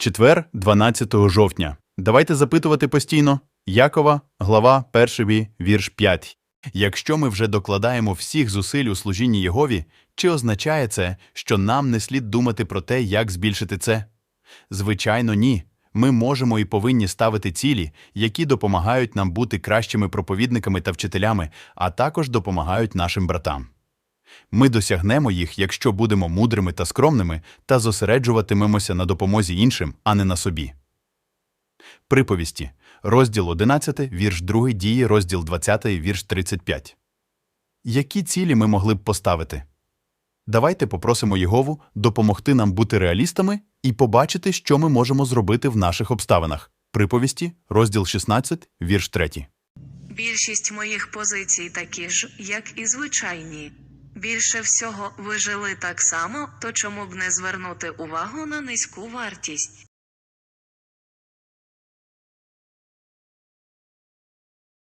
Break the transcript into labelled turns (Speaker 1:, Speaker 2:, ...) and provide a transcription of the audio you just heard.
Speaker 1: Четвер, 12 жовтня. Давайте запитувати постійно. Якова, глава 1, вірш 5. Якщо ми вже докладаємо всіх зусиль у служінні Єгові, чи означає це, що нам не слід думати про те, як збільшити це? Звичайно, ні. Ми можемо і повинні ставити цілі, які допомагають нам бути кращими проповідниками та вчителями, а також допомагають нашим братам. Ми досягнемо їх, якщо будемо мудрими та скромними та зосереджуватимемося на допомозі іншим, а не на собі. Приповісті. Розділ 11, вірш 2 дії, розділ 20, вірш 35. Які цілі ми могли б поставити? Давайте попросимо Єгову допомогти нам бути реалістами і побачити, що ми можемо зробити в наших обставинах. Приповісті, розділ 16, вірш 3.
Speaker 2: Більшість моїх позицій такі ж, як і звичайні. Більше всього ви жили так само, то чому б не звернути увагу на низьку вартість?